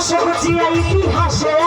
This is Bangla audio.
সবচেয়ে ইতিহাসে